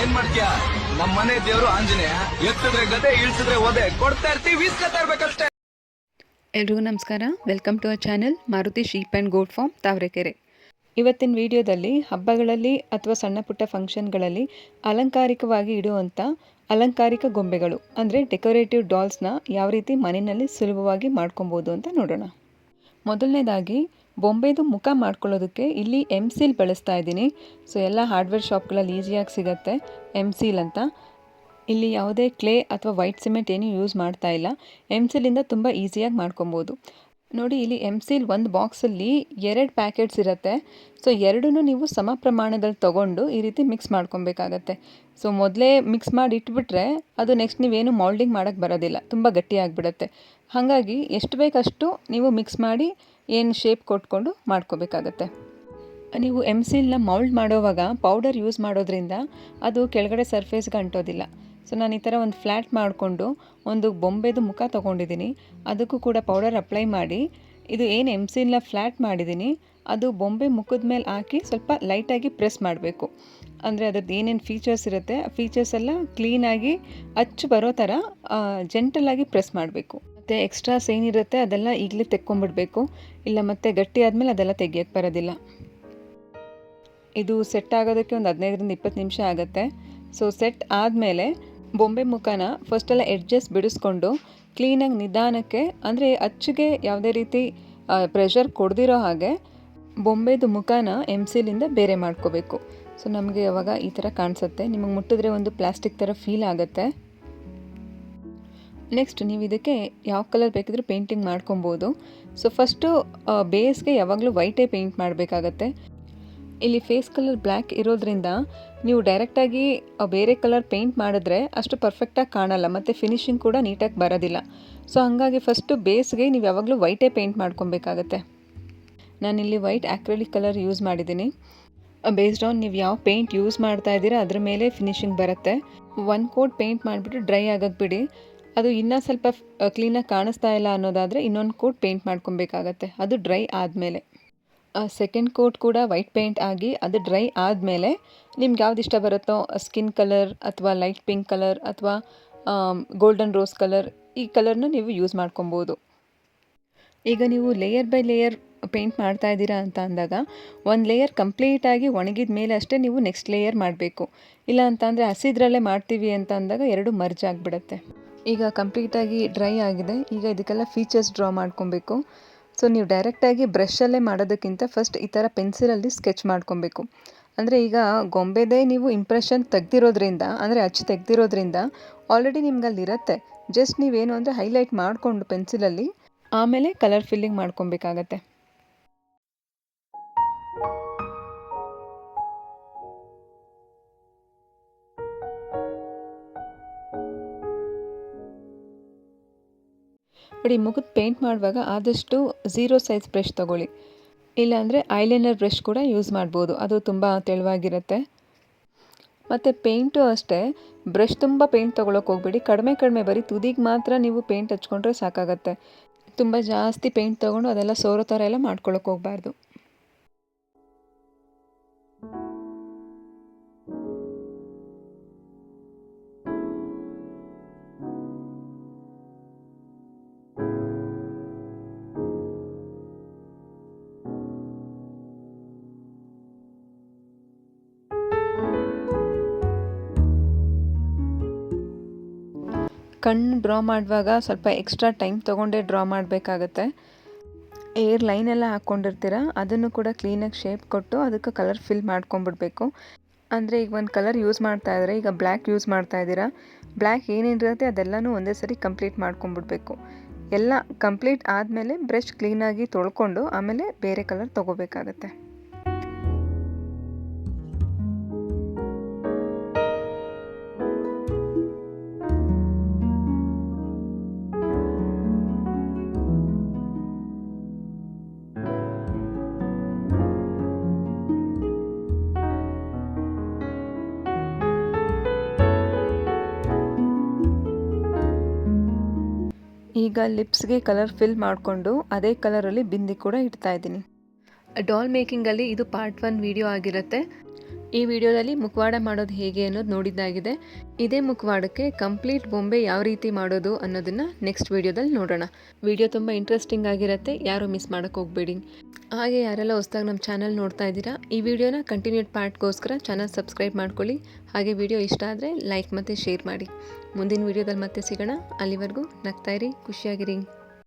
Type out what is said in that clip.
ಏನ್ ಮಾಡ್ತೀಯ? ನಮ್ಮ ಮನೆ ದೇವ್ರು ಆಂಜನೇಯ. ಎತ್ತಿದ್ರೆ ಗದೆ ಇಳಿಸಿದ್ರೆ ಓದೆ ಕೊಡ್ತಾ ಇರ್ತೀವಿ ಇಸ್ಕೊತಾ ಇರ್ಬೇಕಷ್ಟೇ ಎಲ್ರಿಗೂ ನಮಸ್ಕಾರ. Welcome to our channel Maruti sheep and goat farm Tavarekere ಇವತ್ತಿನ ವಿಡಿಯೋದಲ್ಲಿ ಹಬ್ಬಗಳಲ್ಲಿ ಅಥವಾ ಸಣ್ಣ ಪುಟ್ಟ ಫಂಕ್ಷನ್ಗಳಲ್ಲಿ ಅಲಂಕಾರಿಕವಾಗಿ ಇಡುವಂಥ ಅಲಂಕಾರಿಕ ಗೊಂಬೆಗಳು, ಅಂದರೆ ಡೆಕೋರೇಟಿವ್ ಡಾಲ್ಸ್ನ ಯಾವ ರೀತಿ ಮನೆಯಲ್ಲಿ ಸುಲಭವಾಗಿ ಮಾಡ್ಕೊಬೋದು ಅಂತ ನೋಡೋಣ. ಮೊದಲನೇದಾಗಿ ಬೊಂಬೆದು ಮುಖ ಮಾಡ್ಕೊಳ್ಳೋದಕ್ಕೆ ಇಲ್ಲಿ ಎಂ ಸೀಲ್ ಬಳಸ್ತಾ ಇದ್ದೀನಿ. ಸೊ ಎಲ್ಲ ಹಾರ್ಡ್ವೇರ್ ಶಾಪ್ಗಳಲ್ಲಿ ಈಸಿಯಾಗಿ ಸಿಗುತ್ತೆ ಎಂ ಸೀಲ್ ಅಂತ. ಇಲ್ಲಿ ಯಾವುದೇ ಕ್ಲೇ ಅಥವಾ ವೈಟ್ ಸಿಮೆಂಟ್ ಏನು ಯೂಸ್ ಮಾಡ್ತಾ ಇಲ್ಲ. ಎಂ ಸೀಲಿಂದ ತುಂಬ ಈಸಿಯಾಗಿ ಮಾಡ್ಕೊಬೋದು. ನೋಡಿ, ಇಲ್ಲಿ ಎಂ ಸೀಲ್ ಒಂದು ಬಾಕ್ಸಲ್ಲಿ ಎರಡು ಪ್ಯಾಕೆಟ್ಸ್ ಇರುತ್ತೆ. ಸೊ ಎರಡೂ ನೀವು ಸಮ ಪ್ರಮಾಣದಲ್ಲಿ ತೊಗೊಂಡು ಈ ರೀತಿ ಮಿಕ್ಸ್ ಮಾಡ್ಕೊಬೇಕಾಗತ್ತೆ. ಸೊ ಮೊದಲೇ ಮಿಕ್ಸ್ ಮಾಡಿ ಇಟ್ಬಿಟ್ರೆ ಅದು ನೆಕ್ಸ್ಟ್ ನೀವೇನು ಮೌಲ್ಡಿಂಗ್ ಮಾಡೋಕ್ಕೆ ಬರೋದಿಲ್ಲ. ತುಂಬ ಗಟ್ಟಿಯಾಗಿಬಿಡತ್ತೆ. ಹಾಗಾಗಿ, ಎಷ್ಟು ಬೇಕಷ್ಟು ನೀವು ಮಿಕ್ಸ್ ಮಾಡಿ ಏನು ಶೇಪ್ ಕೊಟ್ಕೊಂಡು ಮಾಡ್ಕೋಬೇಕಾಗತ್ತೆ. ನೀವು ಎಂ ಸಿಲ್ನ ಮೌಲ್ಡ್ ಮಾಡೋವಾಗ ಪೌಡರ್ ಯೂಸ್ ಮಾಡೋದ್ರಿಂದ ಅದು ಕೆಳಗಡೆ ಸರ್ಫೇಸ್ಗೆ ಅಂಟೋದಿಲ್ಲ. ಸೊ ನಾನು ಈ ಥರ ಒಂದು ಫ್ಲ್ಯಾಟ್ ಮಾಡಿಕೊಂಡು ಒಂದು ಬೊಂಬೆದು ಮುಖ ತೊಗೊಂಡಿದ್ದೀನಿ ಅದಕ್ಕೂ ಕೂಡ ಪೌಡರ್ ಅಪ್ಲೈ ಮಾಡಿ, ಇದು ಏನು ಎಂ ಸಿಲ್ನ ಫ್ಲ್ಯಾಟ್ ಮಾಡಿದ್ದೀನಿ ಅದು ಬೊಂಬೆ ಮುಖದ ಮೇಲೆ ಹಾಕಿ ಸ್ವಲ್ಪ ಲೈಟಾಗಿ ಪ್ರೆಸ್ ಮಾಡಬೇಕು. ಅಂದರೆ ಅದ್ರದ್ದು ಏನೇನು ಫೀಚರ್ಸ್ ಇರುತ್ತೆ, ಆ ಫೀಚರ್ಸ್ ಎಲ್ಲ ಕ್ಲೀನಾಗಿ ಅಚ್ಚು ಬರೋ ಥರ ಜೆಂಟಲಾಗಿ ಪ್ರೆಸ್ ಮಾಡಬೇಕು. ಮತ್ತು ಎಕ್ಸ್ಟ್ರಾಸ್ ಏನಿರುತ್ತೆ ಅದೆಲ್ಲ ಈಗಲೇ ತೆಕ್ಕೊಂಬಿಡ್ಬೇಕು. ಇಲ್ಲ ಮತ್ತೆ ಗಟ್ಟಿ ಆದಮೇಲೆ ಅದೆಲ್ಲ ತೆಗಿಯೋಕ್ಕೆ ಬರೋದಿಲ್ಲ. ಇದು ಸೆಟ್ ಆಗೋದಕ್ಕೆ ಒಂದು ಹದಿನೈದರಿಂದ ಇಪ್ಪತ್ತು ನಿಮಿಷ ಆಗುತ್ತೆ. ಸೊ ಸೆಟ್ ಆದಮೇಲೆ ಬೊಂಬೆ ಮುಖನ ಫಸ್ಟೆಲ್ಲ ಎಡ್ಜಸ್ ಬಿಡಿಸ್ಕೊಂಡು ಕ್ಲೀನಾಗಿ ನಿಧಾನಕ್ಕೆ, ಅಂದರೆ ಅಚ್ಚಿಗೆ ಯಾವುದೇ ರೀತಿ ಪ್ರೆಷರ್ ಕೊಡ್ದಿರೋ ಹಾಗೆ ಬೊಂಬೆದು ಮುಖನ ಎಮ್ಸಿಲಿಂದ ಬೇರೆ ಮಾಡ್ಕೋಬೇಕು. ಸೊ ನಮಗೆ ಯಾವಾಗ ಈ ಥರ ಕಾಣಿಸುತ್ತೆ. ನಿಮಗೆ ಮುಟ್ಟಿದ್ರೆ ಒಂದು ಪ್ಲಾಸ್ಟಿಕ್ ಥರ ಫೀಲ್ ಆಗುತ್ತೆ. ನೆಕ್ಸ್ಟ್ ನೀವು ಇದಕ್ಕೆ ಯಾವ ಕಲರ್ ಬೇಕಿದ್ರೂ ಪೇಂಟಿಂಗ್ ಮಾಡ್ಕೊಬೋದು. ಸೊ ಫಸ್ಟು ಬೇಸ್ಗೆ ಯಾವಾಗಲೂ ವೈಟೇ ಪೇಂಟ್ ಮಾಡಬೇಕಾಗತ್ತೆ. ಇಲ್ಲಿ ಫೇಸ್ ಕಲರ್ ಬ್ಲ್ಯಾಕ್ ಇರೋದ್ರಿಂದ ನೀವು ಡೈರೆಕ್ಟಾಗಿ ಬೇರೆ ಕಲರ್ ಪೇಂಟ್ ಮಾಡಿದ್ರೆ ಅಷ್ಟು ಪರ್ಫೆಕ್ಟಾಗಿ ಕಾಣಲ್ಲ, ಮತ್ತು ಫಿನಿಶಿಂಗ್ ಕೂಡ ನೀಟಾಗಿ ಬರೋದಿಲ್ಲ. ಸೊ ಹಾಗಾಗಿ ಫಸ್ಟು ಬೇಸ್ಗೆ ನೀವು ಯಾವಾಗಲೂ ವೈಟೇ ಪೇಂಟ್ ಮಾಡ್ಕೊಬೇಕಾಗತ್ತೆ. ನಾನಿಲ್ಲಿ ವೈಟ್ ಆ್ಯಕ್ರಲಿಕ್ ಕಲರ್ ಯೂಸ್ ಮಾಡಿದ್ದೀನಿ. ಬೇಸ್ಡ್ ಆನ್ ನೀವು ಯಾವ ಪೇಂಟ್ ಯೂಸ್ ಮಾಡ್ತಾ ಇದ್ದೀರಾ, ಅದ್ರ ಮೇಲೆ ಫಿನಿಶಿಂಗ್ ಬರುತ್ತೆ. ಒನ್ ಕೋಟ್ ಪೇಂಟ್ ಮಾಡಿಬಿಟ್ಟು ಡ್ರೈ ಆಗಕ್ಕೆ ಬಿಡಿ. ಅದು ಇನ್ನೂ ಸ್ವಲ್ಪ ಕ್ಲೀನಾಗಿ ಕಾಣಿಸ್ತಾ ಇಲ್ಲ ಅನ್ನೋದಾದರೆ ಇನ್ನೊಂದು ಕೋಟ್ ಪೇಂಟ್ ಮಾಡ್ಕೊಬೇಕಾಗತ್ತೆ. ಅದು ಡ್ರೈ ಆದಮೇಲೆ. ಸೆಕೆಂಡ್ ಕೋಟ್ ಕೂಡ ವೈಟ್ ಪೇಂಟ್ ಆಗಿ ಅದು ಡ್ರೈ ಆದಮೇಲೆ ನಿಮ್ಗೆ ಯಾವ್ದು ಇಷ್ಟ ಬರುತ್ತೋ ಸ್ಕಿನ್ ಕಲರ್ ಅಥವಾ ಲೈಟ್ ಪಿಂಕ್ ಕಲರ್ ಅಥವಾ ಗೋಲ್ಡನ್ ರೋಸ್ ಕಲರ್ ಈ ಕಲರ್ನ ನೀವು ಯೂಸ್ ಮಾಡ್ಕೊಬೋದು. ಈಗ ನೀವು ಲೇಯರ್ ಬೈ ಲೇಯರ್ ಪೇಂಟ್ ಮಾಡ್ತಾ ಇದ್ದೀರಾ ಅಂತ ಅಂದಾಗ ಒಂದು ಲೇಯರ್ ಕಂಪ್ಲೀಟಾಗಿ ಒಣಗಿದ ಮೇಲೆ ಅಷ್ಟೇ ನೀವು ನೆಕ್ಸ್ಟ್ ಲೇಯರ್ ಮಾಡಬೇಕು. ಇಲ್ಲ ಅಂತ ಅಂದರೆ ಹಸಿದ್ರಲ್ಲೇ ಮಾಡ್ತೀವಿ ಅಂತ ಅಂದಾಗ ಎರಡು ಮರ್ಜ್ ಆಗಿಬಿಡುತ್ತೆ. ಈಗ ಕಂಪ್ಲೀಟಾಗಿ ಡ್ರೈ ಆಗಿದೆ. ಈಗ ಇದಕ್ಕೆಲ್ಲ ಫೀಚರ್ಸ್ ಡ್ರಾ ಮಾಡ್ಕೊಬೇಕು. ಸೊ ನೀವು ಡೈರೆಕ್ಟಾಗಿ ಬ್ರಷಲ್ಲೇ ಮಾಡೋದಕ್ಕಿಂತ ಫಸ್ಟ್ ಈ ಥರ ಪೆನ್ಸಿಲಲ್ಲಿ ಸ್ಕೆಚ್ ಮಾಡ್ಕೊಬೇಕು. ಅಂದರೆ ಈಗ ಗೊಂಬೆದೇ ನೀವು ಇಂಪ್ರೆಷನ್ ತೆಗ್ದಿರೋದ್ರಿಂದ, ಅಂದರೆ ಅಚ್ಚು ತೆಗ್ದಿರೋದ್ರಿಂದ ಆಲ್ರೆಡಿ ನಿಮ್ಗೆ ಅಲ್ಲಿರುತ್ತೆ ಜಸ್ಟ್ ನೀವೇನು ಅಂದರೆ ಹೈಲೈಟ್ ಮಾಡಿಕೊಂಡು ಪೆನ್ಸಿಲಲ್ಲಿ ಆಮೇಲೆ ಕಲರ್ ಫಿಲ್ಲಿಂಗ್ ಮಾಡ್ಕೊಬೇಕಾಗತ್ತೆ. ನೋಡಿ ಮುಖದ ಪೇಂಟ್ ಮಾಡುವಾಗ ಆದಷ್ಟು ಝೀರೋ ಸೈಜ್ ಬ್ರಷ್ ತೊಗೊಳ್ಳಿ. ಇಲ್ಲಾಂದರೆ ಐಲೈನರ್ ಬ್ರಷ್ ಕೂಡ ಯೂಸ್ ಮಾಡ್ಬೋದು. ಅದು ತುಂಬ ತೆಳುವಾಗಿರುತ್ತೆ. ಮತ್ತು ಪೇಂಟು ಅಷ್ಟೇ. ಬ್ರಷ್ ತುಂಬ ಪೇಂಟ್ ತೊಗೊಳಕ್ಕೆ ಹೋಗ್ಬೇಡಿ. ಕಡಿಮೆ ಕಡಿಮೆ ಬರೀ ತುದಿಗೆ ಮಾತ್ರ ನೀವು ಪೇಂಟ್ ಹಚ್ಕೊಂಡ್ರೆ ಸಾಕಾಗತ್ತೆ. ತುಂಬ ಜಾಸ್ತಿ ಪೇಂಟ್ ತೊಗೊಂಡು ಅದೆಲ್ಲ ಸೋರೋ ಥರ ಎಲ್ಲ ಮಾಡ್ಕೊಳಕ್ಕೆ ಹೋಗಬಾರ್ದು. ಕಣ್ಣು ಡ್ರಾ ಮಾಡುವಾಗ ಸ್ವಲ್ಪ ಎಕ್ಸ್ಟ್ರಾ ಟೈಮ್ ತೊಗೊಂಡೇ ಡ್ರಾ ಮಾಡಬೇಕಾಗತ್ತೆ. ಏರ್ ಲೈನ್ ಎಲ್ಲ ಹಾಕ್ಕೊಂಡಿರ್ತೀರ, ಅದನ್ನು ಕೂಡ ಕ್ಲೀನಾಗಿ ಶೇಪ್ ಕೊಟ್ಟು ಅದಕ್ಕೆ ಕಲರ್ ಫಿಲ್ ಮಾಡ್ಕೊಂಬಿಡ್ಬೇಕು. ಅಂದರೆ ಈಗ ಒಂದು ಕಲರ್ ಯೂಸ್ ಮಾಡ್ತಾ ಇದ್ದಾರೆ ಈಗ ಬ್ಲ್ಯಾಕ್ ಯೂಸ್ ಮಾಡ್ತಾ ಇದ್ದೀರಾ ಬ್ಲ್ಯಾಕ್ ಏನೇನಿರುತ್ತೆ ಅದೆಲ್ಲನೂ ಒಂದೇ ಸರಿ ಕಂಪ್ಲೀಟ್ ಮಾಡ್ಕೊಂಬಿಡ್ಬೇಕು. ಎಲ್ಲ ಕಂಪ್ಲೀಟ್ ಆದಮೇಲೆ ಬ್ರಷ್ ಕ್ಲೀನಾಗಿ ತೊಳ್ಕೊಂಡು ಆಮೇಲೆ ಬೇರೆ ಕಲರ್ ತೊಗೋಬೇಕಾಗತ್ತೆ. ಈಗ ಲಿಪ್ಸ್ಗೆ ಕಲರ್ ಫಿಲ್ ಮಾಡಿಕೊಂಡು ಅದೇ ಕಲರಲ್ಲಿ ಬಿಂದಿ ಕೂಡ ಇಡ್ತಾ ಇದ್ದೀನಿ. ಡಾಲ್ ಮೇಕಿಂಗಲ್ಲಿ ಇದು ಪಾರ್ಟ್ ಒನ್ ವಿಡಿಯೋ ಆಗಿರುತ್ತೆ. ಈ ವಿಡಿಯೋದಲ್ಲಿ ಮುಖವಾಡ ಮಾಡೋದು ಹೇಗೆ ಅನ್ನೋದು ನೋಡಿದ್ದಾಗಿದೆ. ಇದೇ ಮುಖವಾಡಕ್ಕೆ ಕಂಪ್ಲೀಟ್ ಬೊಂಬೆ ಯಾವ ರೀತಿ ಮಾಡೋದು ಅನ್ನೋದನ್ನು ನೆಕ್ಸ್ಟ್ ವಿಡಿಯೋದಲ್ಲಿ ನೋಡೋಣ. ವಿಡಿಯೋ ತುಂಬ ಇಂಟ್ರೆಸ್ಟಿಂಗ್ ಆಗಿರುತ್ತೆ, ಯಾರು ಮಿಸ್ ಮಾಡೋಕ್ಕೆ ಹೋಗಬೇಡಿ. ಹಾಗೆ ಯಾರೆಲ್ಲ ಹೊಸ್ದಾಗಿ ನಮ್ಮ ಚಾನಲ್ ನೋಡ್ತಾ ಇದ್ದೀರಾ, ಈ ವಿಡಿಯೋನ ಕಂಟಿನ್ಯೂಡ್ ಪಾರ್ಟ್ಗೋಸ್ಕರ ಚಾನಲ್ ಸಬ್ಸ್ಕ್ರೈಬ್ ಮಾಡ್ಕೊಳ್ಳಿ. ಹಾಗೆ ವಿಡಿಯೋ ಇಷ್ಟ ಆದರೆ ಲೈಕ್ ಮತ್ತು ಶೇರ್ ಮಾಡಿ. ಮುಂದಿನ ವಿಡಿಯೋದಲ್ಲಿ ಮತ್ತೆ ಸಿಗೋಣ. ಅಲ್ಲಿವರೆಗೂ ನಗ್ತಾಯಿರಿ ಖುಷಿಯಾಗಿರಿ.